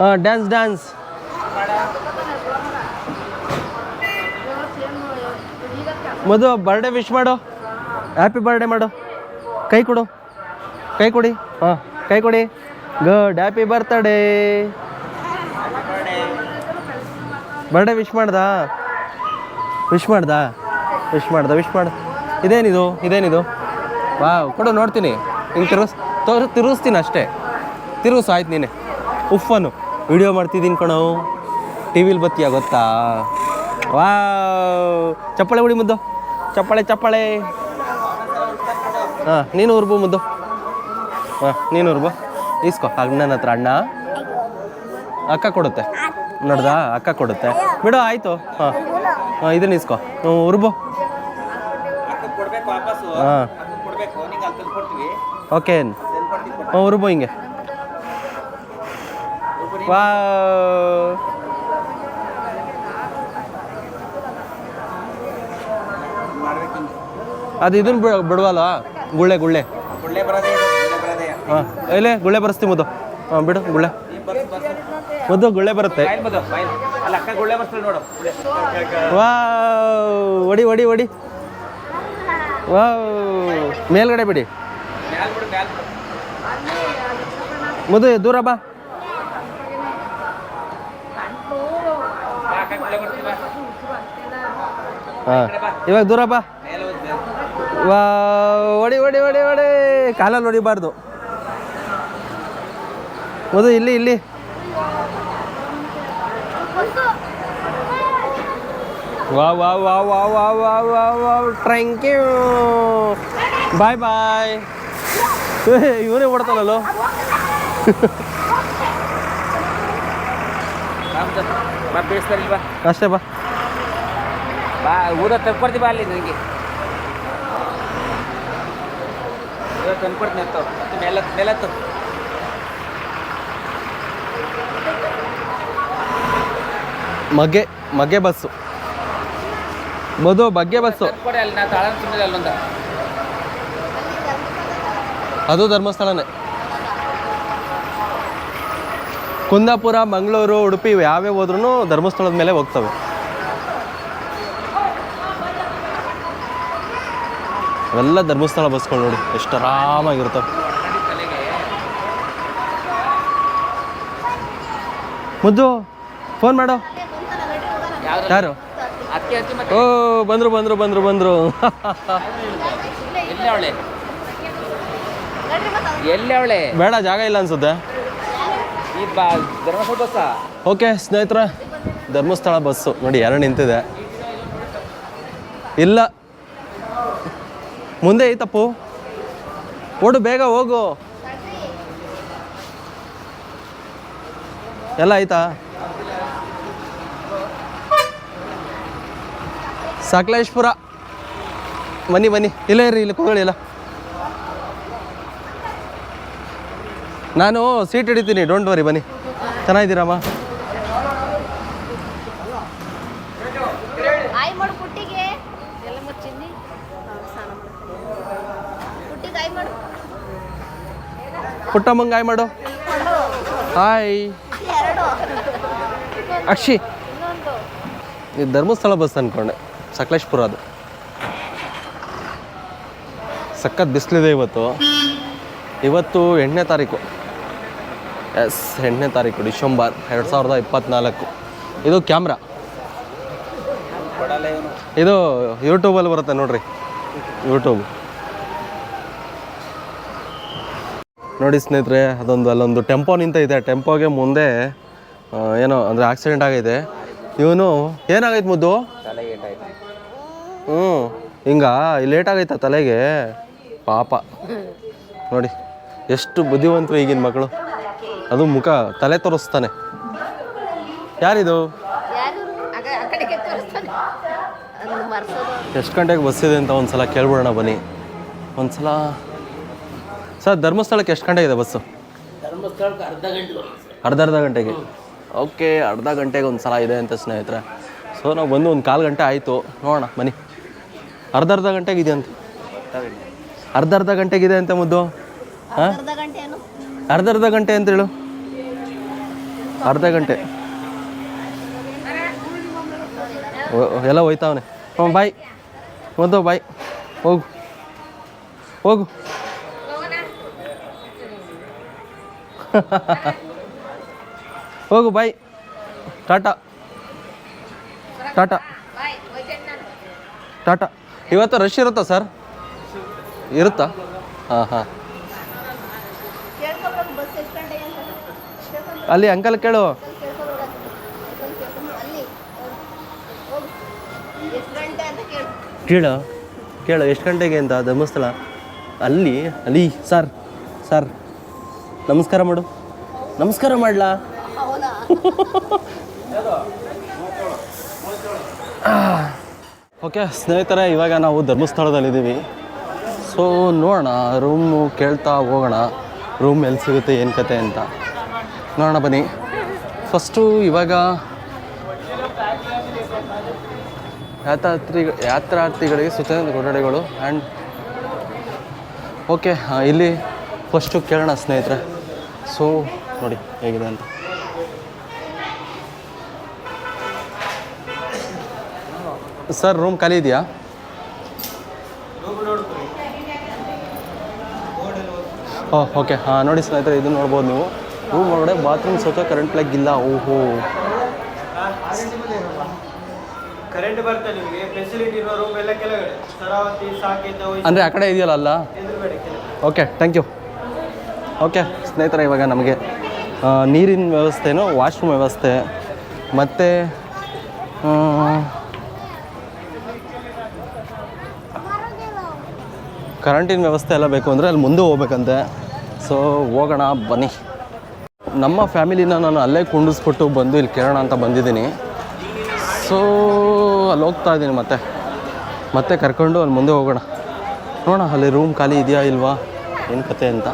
ಹಾಂ dance dance Madhu birthday wish ಮಾಡು. Happy birthday ಮಾಡು. ಕೈ ಕೊಡು. ಕೈ ಕೊಡಿ. ಹಾಂ, ಕೈ ಕೊಡಿ. Good happy birthday birthday wish ಮಾಡ್ದಾ? Wish ಮಾಡ್ದಾ? ವಿಶ್ ಮಾಡ್ದ? ವಿಶ್ ಮಾಡು. ಇದೇನಿದು? ಇದೇನಿದು? ವಾವ್ ಕೊಡು, ನೋಡ್ತೀನಿ. ಹಿಂಗೆ ತಿರುಗಿಸ್ ತೋರ್ ತಿರುಗಿಸ್ತೀನಿ ಅಷ್ಟೇ. ತಿರುಗಿಸು, ಆಯ್ತು ನೀನೆ. ಉಫ್ಫನು ವಿಡಿಯೋ ಮಾಡ್ತಿದ್ದೀನಿ ಕಣೋ. ಟಿ ವಿಲಿ ಬತ್ತೀಯ ಗೊತ್ತಾ? ವಾ ಚಪ್ಪಾಳೆ ಹೊಡಿ ಮುದ್ದು. ಚಪ್ಪಾಳೆ ಚಪ್ಪಾಳೆ. ಹಾಂ ನೀನು ಉರ್ಬು ಮುದ್ದು. ಹಾಂ ನೀನು ಉರ್ಬು ಇಸ್ಕೊ ಅಣ್ಣನ ಹತ್ರ ಅಣ್ಣ. ಅಕ್ಕ ಕೊಡುತ್ತೆ. ನೋಡ್ದಾ? ಅಕ್ಕ ಕೊಡುತ್ತೆ. ಬಿಡು ಆಯಿತು. ಹಾಂ. ಹಾಂ ಇದನ್ನ ಇಸ್ಕೊ ಹ್ಞೂ ಉರ್ಬು ಹಾಂ. ಓಕೆ. ಹ್ಞೂ ಉರ್ಬು ಹಿಂಗೆ. ಅದು ಇದನ್ ಬಿಡ ಬಿಡವಲ್ಲ? ಗುಳ್ಳೆ ಗುಳ್ಳೆ. ಹಾಂ. ಇಲ್ಲೇ ಗುಳ್ಳೆ ಬರೆಸ್ತೀವಿ ಮೊದಲು ಹಾಂ ಬಿಡು ಗುಳ್ಳೆ. ಮೊದಲು ಗುಳ್ಳೆ ಬರುತ್ತೆ. ವಾ ಒಡಿ ಒಡಿ ಒಡಿ. ವಾ ಮೇಲ್ಗಡೆ ಬಿಡಿ. ಮೊದಲು ದೂರ ಬಾ. ಹಾಂ. ಇವಾಗ ದೂರ ಬಾ. ಒಡಿ ಒಡಿ ಒಡಿ ಒಡಿ ಕಾಲಲ್ಲಿ ಹೊಡಿಬಾರ್ದು. ಹೌದು ಇಲ್ಲಿ ಇಲ್ಲಿ. ವಾ ವಾ ವಾ ವಾ ವಾ ವಾ ವಾ ವಾ ಥ್ಯಾಂಕ್ ಯು ಬಾಯ್ ಬಾಯ್ ಇವನೇ ಓಡ್ತಾನಲ್ಲೋ. ಬಾ ಅಷ್ಟೇ ಬಾ. ಬಾ ಊರ ತಂದ್ಕೊಡ್ತೀವಿ ಬಾ ಅಲ್ಲಿ ನನಗೆ. ಊರ ತಂದ್ಕೊಡ್ತೀನಿ ಅಂತ ಮತ್ತೆ ಮೇಲೆ ಮೇಲತ್ತು ಮಗೆ ಮಗೆ ಬಸ್ಸು. ಮದು ಬಗ್ಗೆ ಬಸ್ಸು. ತಂದ್ಕೊಡಿ ಅಲ್ಲಿ ನಾ ತಾಳ ಸುಮ್ಮನೆ ಅಲ್ಲೊಂದ. ಅದು ಧರ್ಮಸ್ಥಳನೇ. ಕುಂದಾಪುರ ಮಂಗಳೂರು ಉಡುಪಿ ಯಾವ್ಯಾವ ಹೋದ್ರೂ ಧರ್ಮಸ್ಥಳದ ಮೇಲೆ ಹೋಗ್ತವೆ. ಅವೆಲ್ಲ ಧರ್ಮಸ್ಥಳ ಬಸ್ಗಳು ನೋಡಿ ಎಷ್ಟು ಆರಾಮಾಗಿರ್ತವೆ. ಮುದ್ದು ಫೋನ್ ಮಾಡೋ. ಯಾರು? ಓ ಬಂದ್ರು ಬಂದ್ರು ಬಂದ್ರು ಬಂದ್ರು. ಎಲ್ಲಿ ಅವಳೆ? ಎಲ್ಲಿ ಅವಳೆ ಬೇಡ ಜಾಗ ಇಲ್ಲ ಅನ್ಸುತ್ತೆ. ಓಕೆ ಸ್ನೇಹಿತರ ಧರ್ಮಸ್ಥಳ ಬಸ್ಸು. ನೋಡಿ ಎರಡು ನಿಂತಿದೆ. ಇಲ್ಲ. ಮುಂದೆ ಐತಪ್ಪು ಓಡು, ಬೇಗ ಹೋಗು. ಎಲ್ಲ ಆಯ್ತಾ ಸಕಲೇಶ್ಪುರ. ಬನ್ನಿ ಬನ್ನಿ. ಇಲ್ಲ ಇರ್ರಿ, ಇಲ್ಲಿ ಕೂಗಳಿಲ್ಲ ನಾನು ಸೀಟ್ ಹಿಡಿತೀನಿ ಡೋಂಟ್ ವರಿ ಬನ್ನಿ. ಚೆನ್ನಾಗಿದ್ದೀರಮ್ಮ? ಪುಟ್ಟಮ್ಮಂಗೆ ಆಯ್ ಮಾಡು. ಹಾಯ್. ಅಕ್ಷಿ. ಇದು ಧರ್ಮಸ್ಥಳ ಬಸ್ ಅಂದ್ಕೊಂಡೆ ಸಕಲೇಶ್ಪುರ ಅದು. ಸಖತ್ ಬಿಸಿಲಿದೆ ಇವತ್ತು. ಇವತ್ತು ಎಂಟನೇ ತಾರೀಕು. ಎಸ್, ಎಂಟನೇ ತಾರೀಕು, ಡಿಸೆಂಬರ್ ಎರಡು ಸಾವಿರದ ಇಪ್ಪತ್ತ್ನಾಲ್ಕು ಇದು ಕ್ಯಾಮ್ರಾ. ಇದು ಯೂಟ್ಯೂಬಲ್ಲಿ ಬರುತ್ತೆ ನೋಡ್ರಿ. ಯೂಟ್ಯೂಬ್ ನೋಡಿ ಸ್ನೇಹಿತರೆ ಅದೊಂದು ಅಲ್ಲೊಂದು ಟೆಂಪೋ ನಿಂತೈತೆ. ಟೆಂಪೋಗೆ ಮುಂದೆ ಏನೋ ಅಂದರೆ ಆಕ್ಸಿಡೆಂಟ್ ಆಗೈತೆ ಇವನು ಏನಾಗೈತೆ ಮುದ್ದು? ಹ್ಞೂ ಹಿಂಗ? ಲೇಟ್ ಆಗೈತ ತಲೆಗೆ? ಪಾಪ. ನೋಡಿ ಎಷ್ಟು ಬುದ್ಧಿವಂತರು ಈಗಿನ ಮಕ್ಕಳು ಅದು ಮುಖ ತಲೆ ತೋರಿಸ್ತಾನೆ. ಯಾರಿದು? ಎಷ್ಟು ಗಂಟೆಗೆ ಬಸ್ಸಿದೆ ಅಂತ ಅಂತ ಒಂದ್ಸಲ ಕೇಳ್ಬಿಡೋಣ ಬನ್ನಿ. ಒಂದ್ಸಲ ಸರ್ ಧರ್ಮಸ್ಥಳಕ್ಕೆ ಎಷ್ಟು ಗಂಟೆ ಇದೆ ಬಸ್ಸು? ಧರ್ಮಸ್ಥಳಕ್ಕೆ ಅರ್ಧ ಗಂಟೆ ಅರ್ಧ ಅರ್ಧ ಗಂಟೆಗೆ? ಓಕೆ ಅರ್ಧ ಗಂಟೆಗೆ ಒಂದು ಸಲ ಇದೆ ಅಂತ ಸ್ನೇಹಿತರೆ. ಸೊ ನಾವು ಬಂದು ಒಂದು ಕಾಲು ಗಂಟೆ ಆಯಿತು. ನೋಡೋಣ ಮನಿ ಅರ್ಧ ಅರ್ಧ ಗಂಟೆಗೆ ಇದೆ ಅಂತ. ಅರ್ಧ ಅರ್ಧ ಗಂಟೆಗಿದೆ ಅಂತ ಮುದ್ದು. ಹಾಂ? ಅರ್ಧ ಗಂಟೆ ಏನು? ಅರ್ಧ ಅರ್ಧ ಗಂಟೆ ಅಂತ ಹೇಳು. ಅರ್ಧ ಗಂಟೆ. ಓ- ಎಲ್ಲ ಹೋಯ್ತಾವನೆ ಹ್ಞೂ ಬಾಯ್ ಮುದ್ದು ಬಾಯ್ ಹೋಗು. ಹೋಗು. ಹೋಗು ಬಾಯ್ ಟಾಟಾ. ಟಾಟಾ. ಟಾಟಾ. ಇವತ್ತು ರಶ್ ಇರುತ್ತಾ ಸರ್ ಇರುತ್ತಾ? ಹಾಂ ಹಾಂ. ಅಲ್ಲಿ ಅಂಕಲ್ ಕೇಳು. ಕೇಳು. ಕೇಳು, ಎಷ್ಟು ಗಂಟೆಗೆ ಅಂತ, ಧರ್ಮಸ್ಥಳ? ಅಲ್ಲಿ ಅಲ್ಲಿ ಸರ್ ಸರ್ ನಮಸ್ಕಾರ ಮಾಡು. ನಮಸ್ಕಾರ ಮಾಡ್ಲಾ? ಓಕೆ ಸ್ನೇಹಿತರೆ ಇವಾಗ ನಾವು ಧರ್ಮಸ್ಥಳದಲ್ಲಿದ್ದೀವಿ. ಸೊ ನೋಡೋಣ ರೂಮು ಕೇಳ್ತಾ ಹೋಗೋಣ. ರೂಮ್ ಎಲ್ಲಿ ಸಿಗುತ್ತೆ ಏನು ಕತೆ ಅಂತ. ನೋಡೋಣ ಬನ್ನಿ. ಫಸ್ಟು ಇವಾಗ ಯಾತ್ರಾರ್ಥಿ ಯಾತ್ರಾರ್ಥಿಗಳಿಗೆ ಸೂಚನೆ ಕೊಠಡಿಗಳು ಆ್ಯಂಡ್ ಓಕೆ ಇಲ್ಲಿ ಫಸ್ಟು ಕೇಳೋಣ ಸ್ನೇಹಿತರೆ. ಸೊ ನೋಡಿ ಹೇಗಿದೆ ಅಂತ. ಸರ್ ರೂಮ್ ಖಾಲಿ ಇದೆಯಾ? ಓಹ್ ಓಕೆ ಹಾಂ ನೋಡಿ ಸ್ನೇಹಿತರೆ ಇದು ನೋಡ್ಬೋದು ನೀವು. ರೂಮ್ ಒಳಗಡೆ ಬಾತ್ರೂಮ್ ಸ್ವಚ್ಛ ಕರೆಂಟ್ ಪ್ಲಗ್ ಇಲ್ಲ. ಓಹೋ. ಕರೆಂಟ್ ನಿಮಗೆ. ಫೆಸಿಲಿಟಿ ಇರೋ ರೂಮ್ ಎಲ್ಲ ಕೆಳಗಡೆ. ಸರಾವತಿ ಸಾಕಿದ್ದ ಅಂದರೆ ಆ ಕಡೆ ಇದೆಯಲ್ಲ ಅಲ್ಲ? ಓಕೆ ಥ್ಯಾಂಕ್ ಯು ಓಕೆ ಸ್ನೇಹಿತರೆ, ಇವಾಗ ನಮಗೆ ನೀರಿನ ವ್ಯವಸ್ಥೆನೂ, ವಾಶ್ರೂಮ್ ವ್ಯವಸ್ಥೆ, ಮತ್ತು ಕರೆಂಟಿನ ವ್ಯವಸ್ಥೆ ಎಲ್ಲ ಬೇಕು ಅಂದರೆ ಅಲ್ಲಿ ಮುಂದೆ ಹೋಗ್ಬೇಕಂತೆ. ಸೊ ಹೋಗೋಣ, ಬನ್ನಿ. ನಮ್ಮ ಫ್ಯಾಮಿಲಿನ ನಾನು ಅಲ್ಲೇ ಕುಂಡಿಸ್ಬಿಟ್ಟು ಬಂದು ಇಲ್ಲಿ ಕೇಳೋಣ ಅಂತ ಬಂದಿದ್ದೀನಿ. ಸೊ ಅಲ್ಲಿ ಹೋಗ್ತಾ ಇದ್ದೀನಿ ಮತ್ತೆ. ಮತ್ತೆ ಕರ್ಕೊಂಡು ಅಲ್ಲಿ ಮುಂದೆ ಹೋಗೋಣ. ನೋಡೋಣ, ಅಲ್ಲಿ ರೂಮ್ ಖಾಲಿ ಇದೆಯಾ ಇಲ್ವಾ? ಏನು ಕತೆ ಅಂತ.